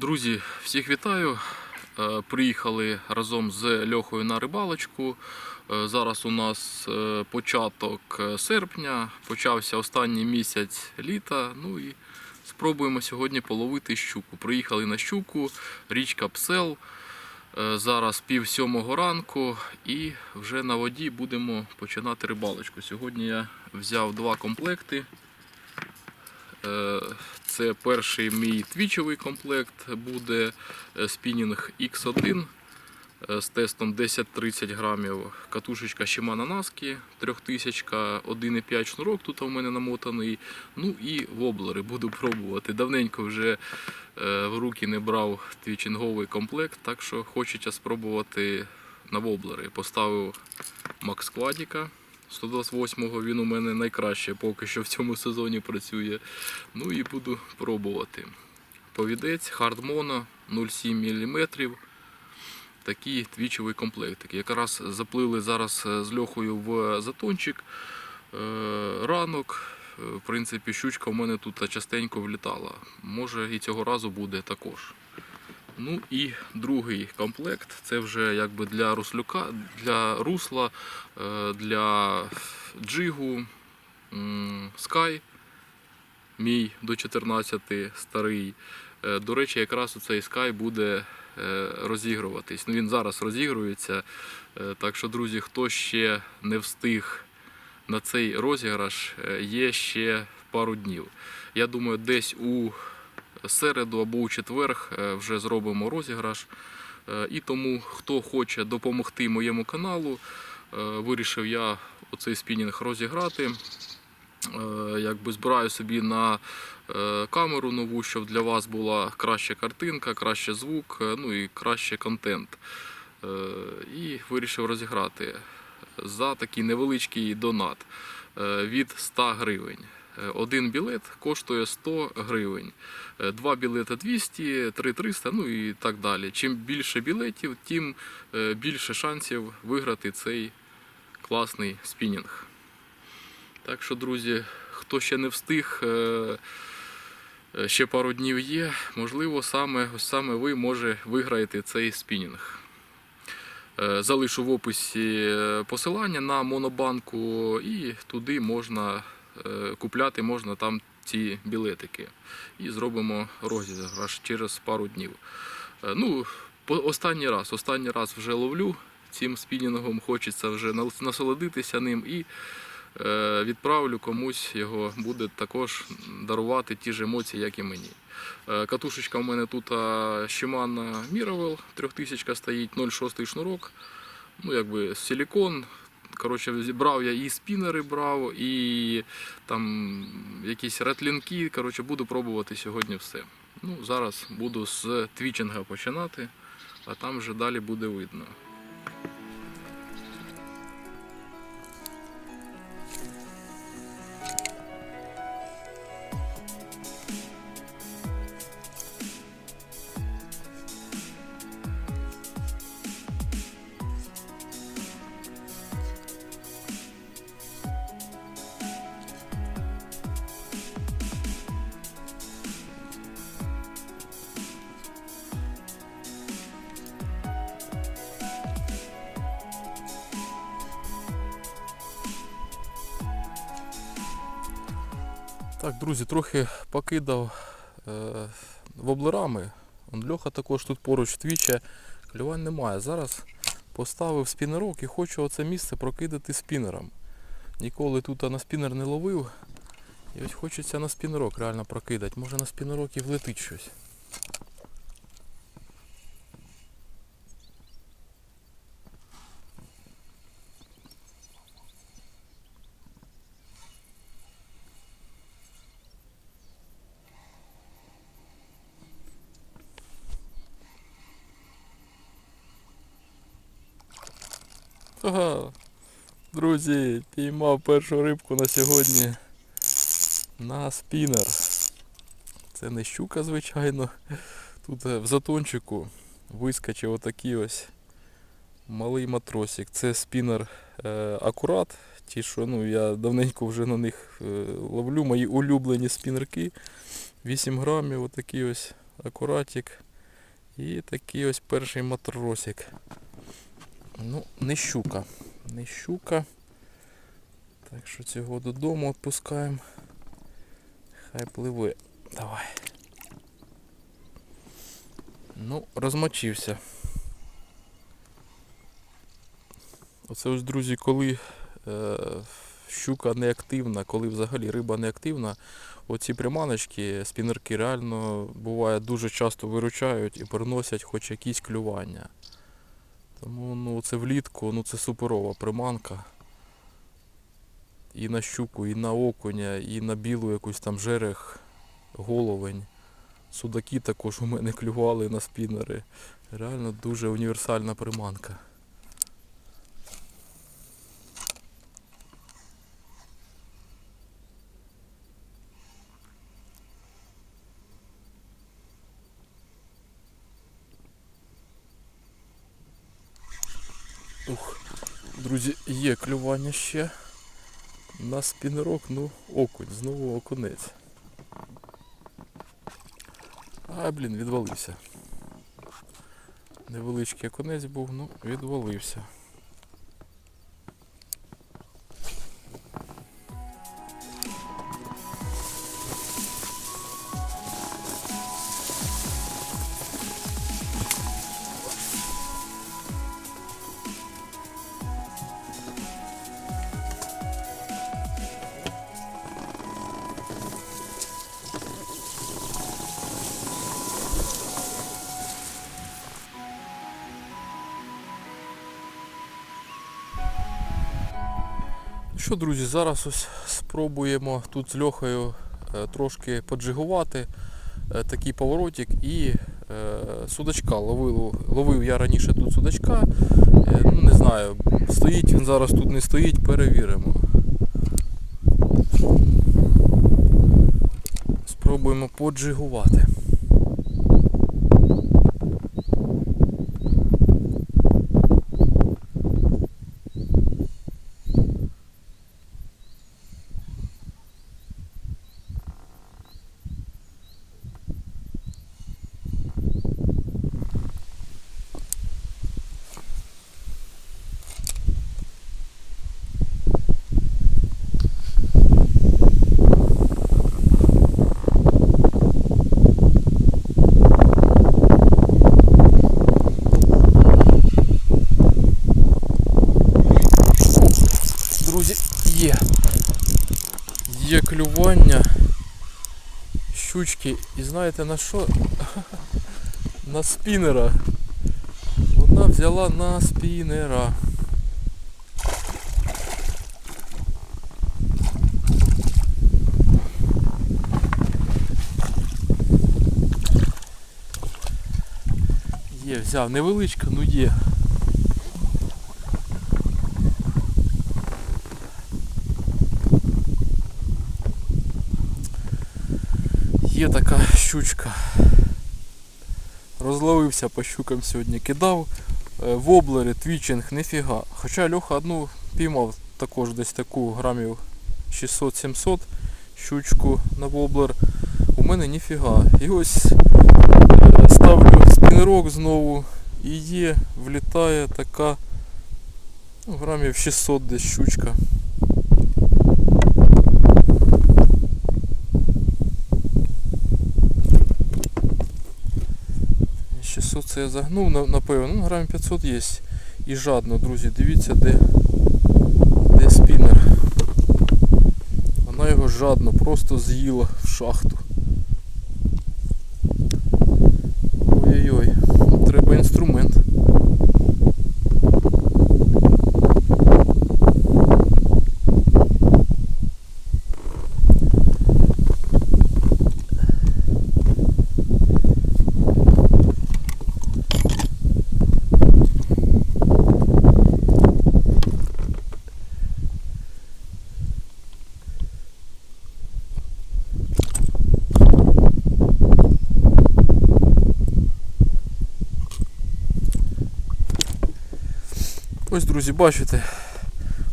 Друзі, всіх вітаю. Е, Приїхали разом з Льохою на рибалочку. Е, Зараз у нас е, початок серпня, почався останній місяць літа. Ну і спробуємо сьогодні половити щуку. Приїхали на щуку, річка Псел. Зараз пів сьомого ранку і вже на воді будемо починати рибалочку. Сьогодні я взяв два комплекти. Е, Це перший мій твічовий комплект буде е, спінінг X1 е, з тестом 10-30 грамів. Катушечка Shimano Naski 3000, 1,5 шнурок тут у мене намотаний. Ну і воблери буду пробувати. Давненько вже в руки не брав твічинговий комплект, так що хочеться спробувати на воблери. Поставив Макс Квадіка. 128-го він у мене найкраще поки що в цьому сезоні працює. Ну і буду пробувати. Повідець Hardmono 0,7 мм. Такий твічовий комплектик. Якраз заплили зараз е, з льохою в затончик. Е, Ранок. Е, В принципі, щучка в мене тут частенько влітала. Може і цього разу буде також. Ну і другий комплект це вже якби для руслюка, для русла, е, для джигу, Sky, мій до 14 старий. Е, До речі, якраз у цей Sky буде е, розігруватись. Ну, він зараз розігрується. Так що, друзі, хто ще не встиг на цей розіграш, є ще пару днів. Я думаю, десь у середу або у четверг е, вже зробимо розіграш. Е, І тому, хто хоче допомогти моєму каналу, е, вирішив я оцей спінінг розіграти. Якби збираю собі на камеру нову, щоб для вас була краща картинка, краще звук, ну і краще контент. І вирішив розіграти за такий невеличкий донат від 100 гривень. Е, Один білет коштує 100 гривень. Е, Два білета 200, три 300, ну і так далі. Чим більше білетів, тим е, більше шансів виграти цей класний спінінг. Так що, друзі, хто ще не встиг, ще пару днів є, можливо, саме, саме ви може виграєте цей спінінг. Залишу в описі посилання на монобанку і туди можна купляти можна там ці білетики. І зробимо розіграш через пару днів. Е, Ну, останній раз, останній раз вже ловлю цим спінінгом, хочеться вже насолодитися ним і е, відправлю комусь його, буде також дарувати ті ж емоції, як і мені. Е, Катушечка в мене тут Shimano Miravel 3000 стоїть, 0,6 шнурок. Ну, якби силікон. Коротше, брав я і спінери брав, і там якісь ретлінки. Коротше, буду пробувати сьогодні все. Ну, зараз буду з твічинга починати, а там вже далі буде видно. Так, друзі, трохи покидав е, воблерами. Он Льоха також тут поруч твіче. Клювань немає. Зараз поставив спінерок і хочу оце місце прокидати спінером. Ніколи тут на спінер не ловив. І ось хочеться на спінерок реально прокидати. Може на спінерок і влетить щось. Ага. Друзі, піймав першу рибку на сьогодні на спінер. Це не щука, звичайно. Тут е, в затончику вискочив отакий ось малий матросик. Це спінер е, акурат. Ті, що ну, я давненько вже на них е, ловлю, мої улюблені спінерки. 8 грамів, отакий ось акуратик. І такий ось перший матросик. Ну, не щука. Не щука. Так що цього додому відпускаємо. Хай пливе. Давай. Ну, розмочився. Оце ось, друзі, коли е, щука не активна, коли взагалі риба не активна, оці приманочки, спінерки реально буває дуже часто виручають і приносять хоч якісь клювання. Тому ну, це влітку, ну це суперова приманка. І на щуку, і на окуня, і на білу якусь там жерех, головень. Судаки також у мене клювали на спінери. Реально дуже універсальна приманка. Друзі, є клювання ще. На спінерок, ну, окунь, знову окунець. А, блін, відвалився. Невеличкий окунець був, ну, відвалився. Друзі, зараз ось спробуємо тут з Льохою е, трошки поджигувати е, такий поворотик і е, судачка ловив, ловив я раніше тут судачка. Ну не знаю, стоїть він зараз тут не стоїть, перевіримо. Спробуємо поджигувати. Друзі, є. Є клювання. Щучки. І знаєте на що? На спінера. Вона взяла на спінера. Є, взяв. Невеличка, ну є. Є така щучка. Розловився по щукам сьогодні. Кидав е, воблери, твічинг, нефіга. Хоча Льоха одну піймав також десь таку грамів 600-700 щучку на воблер. У мене ніфіга. І ось е, ставлю спінерок знову і є, влітає така ну, грамів 600 десь щучка. І 600 це я загнув, напевно, ну грам 500 є. І жадно, друзі, дивіться, де, де спінер. Вона його жадно просто з'їла в шахту. Ой-ой-ой, Ось, друзі, бачите,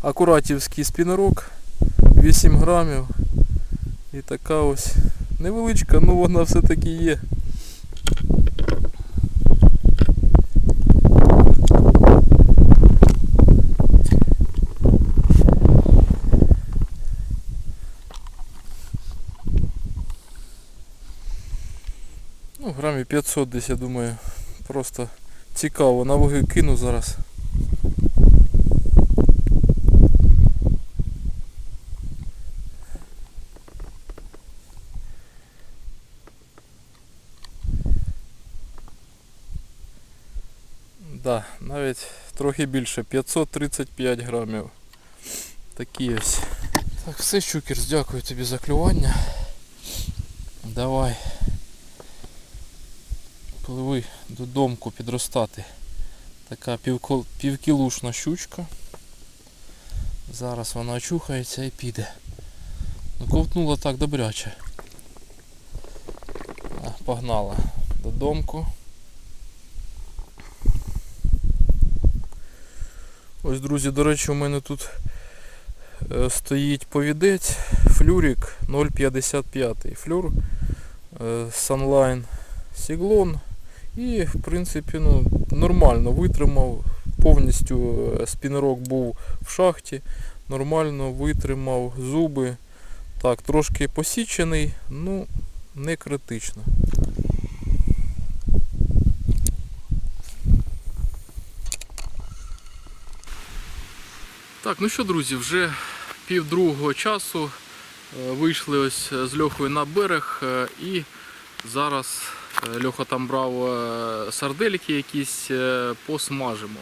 акуратівський спінорок, 8 грамів. І така ось невеличка, ну вона все-таки є. Ну, грамів 500 десь, я думаю, просто цікаво, на ваги кину зараз. Да, навіть трохи більше, 535 грамів. Такі ось. Так, все, Щукерс, дякую тобі за клювання. Давай. Пливи додомку підростати. Така півкілушна щучка. Зараз вона очухається і піде. Ну, ковтнула так добряче. А, погнала додомку. Ось, друзі, до речі, у мене тут е, стоїть повідець флюрик 0,55. Флюр е, Sunline Сіглон. І, в принципі, ну, нормально витримав. Повністю е, спінерок був в шахті, нормально витримав зуби. Так, трошки посічений, ну не критично. Так, ну що, друзі, вже пів другого часу е, вийшли ось з Льохою на берег е, і зараз е, Льоха там брав е, сардельки якісь, е, посмажимо.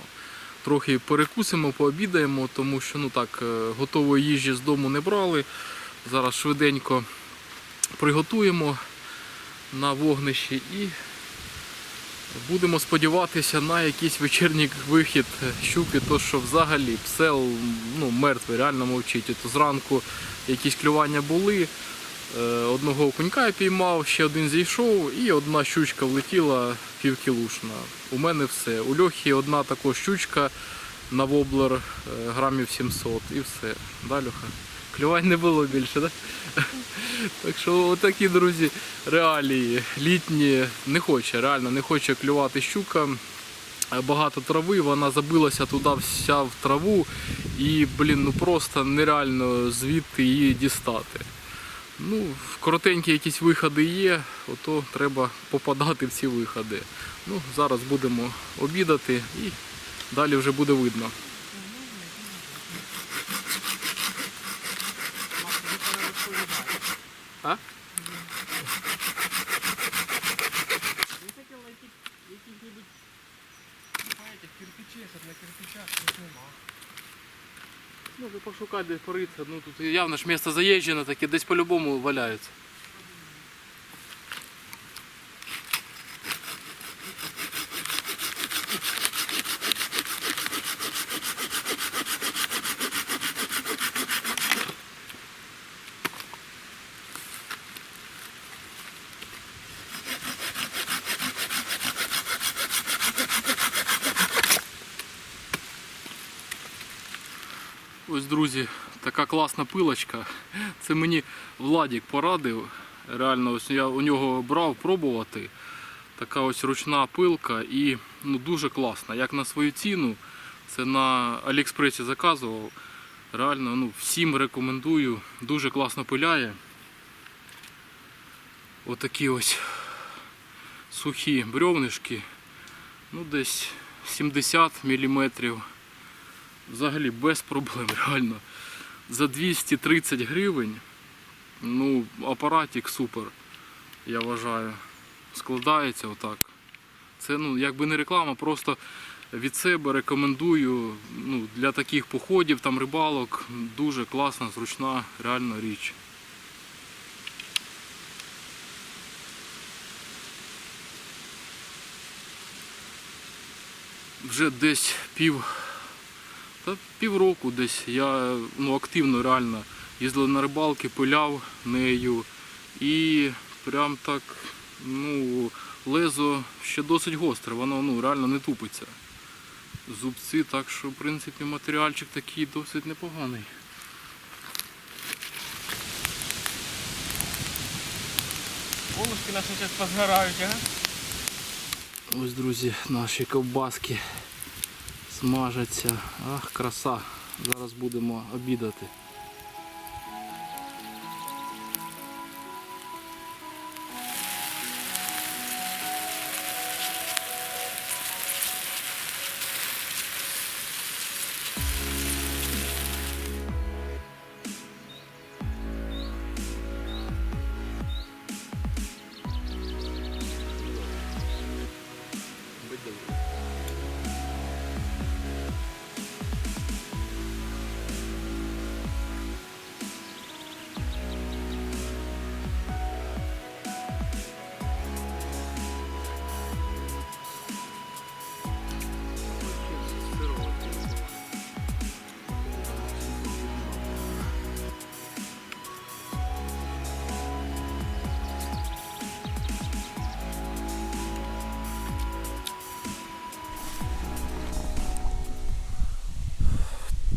Трохи перекусимо, пообідаємо, тому що ну так, е, готової їжі з дому не брали. Зараз швиденько приготуємо на вогнищі і Будемо сподіватися на якийсь вечірній вихід щуки, то що взагалі псел ну, мертвий, реально мовчить. То зранку якісь клювання були. е, Одного окунька я піймав, ще один зійшов і одна щучка влетіла півкілушна. У мене все. У Льохи одна така щучка на воблер е, грамів 700 і все. Да, Льоха? Клювань не було більше, так? Так що отакі, друзі, реалії літні не хоче, реально не хоче клювати щука. Багато трави, вона забилася туди вся в траву і, блін, ну просто нереально звідти її дістати. Ну, коротенькі якісь виходи є, ото треба попадати в ці виходи. Ну, зараз будемо обідати і далі вже буде видно. А? Пошукай, де порити. Ну тут явно ж місце заїжджене, таке десь по-любому валяється. Друзі, така класна пилочка. Це мені Владік порадив. Реально, ось я у нього брав пробувати. Така ось ручна пилка і ну, дуже класна. Як на свою ціну, це на Аліекспресі заказував. Реально ну, всім рекомендую. Дуже класно пиляє. Отакі ось сухі брьовнишки. Ну, десь 70 мм взагалі без проблем, реально. За 230 гривень, ну, апаратик супер, я вважаю. Складається отак. Це ну, якби не реклама, просто від себе рекомендую ну, для таких походів, там рибалок, дуже класна, зручна, реально річ. Вже десь пів та півроку десь я ну, активно реально їздив на рибалки, пиляв нею і прям так ну, лезо ще досить гостре, воно ну, реально не тупиться. Зубці, так що в принципі матеріальчик такий досить непоганий. Волошки наші зараз позгорають, ага? Ось, друзі, наші ковбаски смажаться. Ах, краса. Зараз будемо обідати.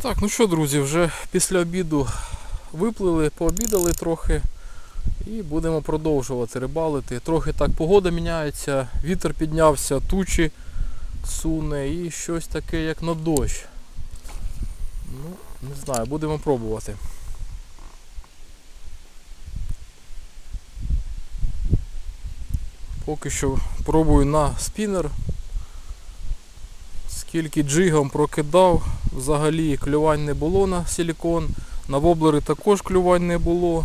Так, ну що, друзі, вже після обіду виплили, пообідали трохи і будемо продовжувати рибалити. Трохи так погода міняється, вітер піднявся, тучі суне і щось таке, як на дощ. Ну, не знаю, будемо пробувати. Поки що пробую на спінер. Скільки джигом прокидав, взагалі клювань не було на силікон, на воблери також клювань не було.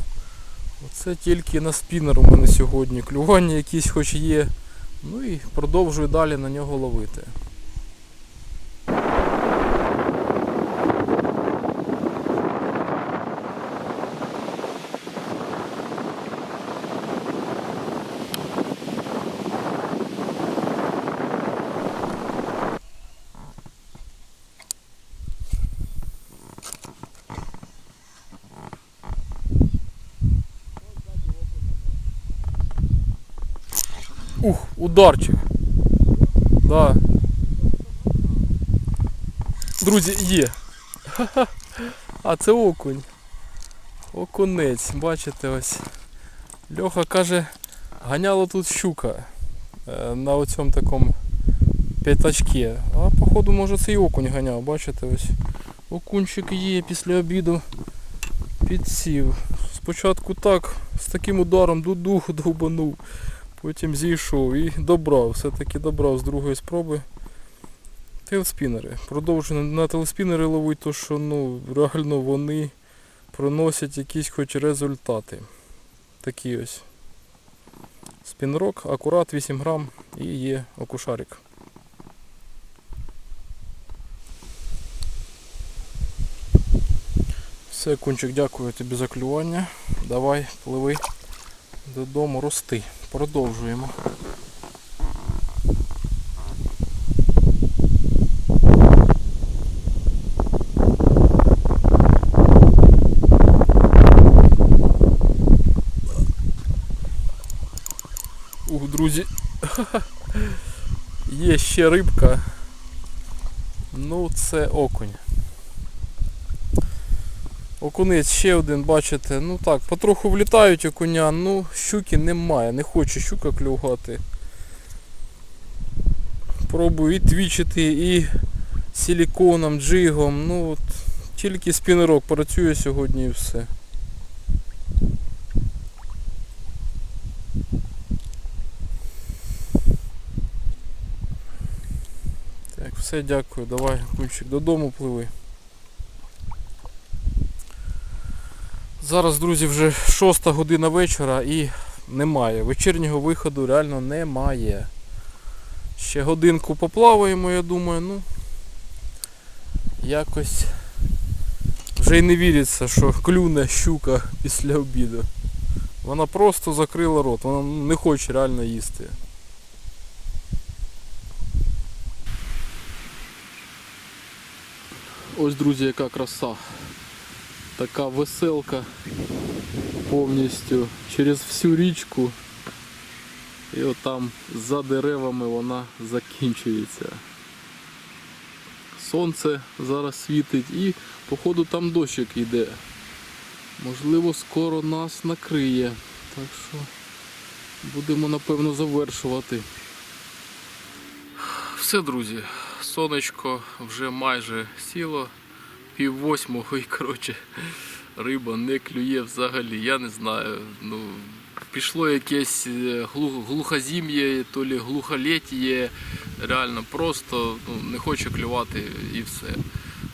Це тільки на спінер у мене сьогодні. Клювання якісь хоч є. Ну і продовжую далі на нього ловити. Ух, ударчик. Да. Друзі, є. А це окунь. Окунець, бачите ось. Льоха каже, ганяло тут щука е, на оцьому такому п'ятачке. А походу може це і окунь ганяв, бачите ось. Окунчик є після обіду. Підсів. Спочатку так, з таким ударом дух довбанув. Потім зійшов і добрав, все-таки добрав з другої спроби. Тейлспінери. Продовжую на телеспінери ловити, то що ну, реально вони приносять якісь хоч результати. Такі ось. Спінрок, акурат 8 грам і є окушарик. Все, кунчик, дякую тобі за клювання. Давай, пливи додому рости. Продовжуємо. Ух, друзі. Є ще рибка. Ну, це окунь. Окунець ще один, бачите, ну так, потроху влітають окуня, ну щуки немає, не хоче щука клювати. Пробую і твічити, і силіконом, джигом, ну от тільки спінерок працює сьогодні і все. Так, все, дякую, давай, кульчик, додому пливи. Зараз, друзі, вже 6 година вечора і немає. Вечірнього виходу реально немає. Ще годинку поплаваємо, я думаю, ну якось вже й не віриться, що клюне щука після обіду. Вона просто закрила рот, вона не хоче реально їсти. Ось, друзі, яка краса. Така веселка повністю через всю річку. І отам за деревами вона закінчується. Сонце зараз світить і походу там дощик йде. Можливо, скоро нас накриє. Так що будемо напевно завершувати. Все, друзі, сонечко вже майже сіло пів восьмого і коротше риба не клює взагалі. Я не знаю. Ну, пішло якесь е, глу- глухозім'я, то лі глухоліття. Реально просто ну, не хочу клювати і все.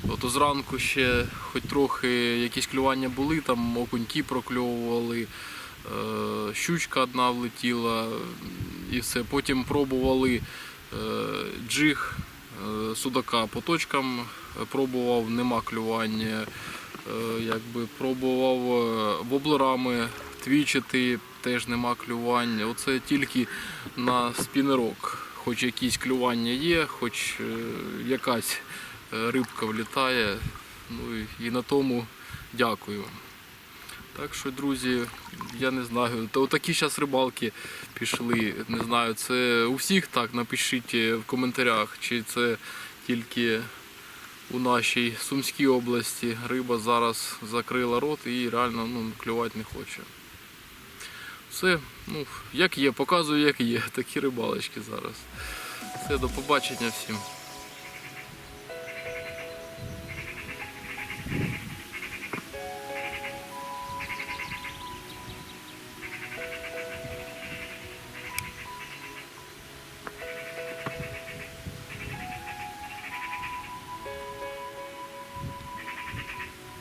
От зранку ще хоч трохи якісь клювання були, там окуньки прокльовували, е, щучка одна влетіла і все. Потім пробували е, джиг судака по точкам е, пробував, нема клювання. Е, Якби пробував е, воблерами твічити, теж нема клювання. Оце тільки на спінерок. Хоч якісь клювання є, хоч е, якась е, рибка влітає. Ну і на тому дякую. Так що, друзі, я не знаю. Та отакі зараз рибалки пішли. Не знаю, це у всіх так. Напишіть в коментарях, чи це тільки у нашій Сумській області риба зараз закрила рот і реально ну, клювати не хоче. Все, ну, як є, показую, як є. Такі рибалочки зараз. Все, до побачення всім.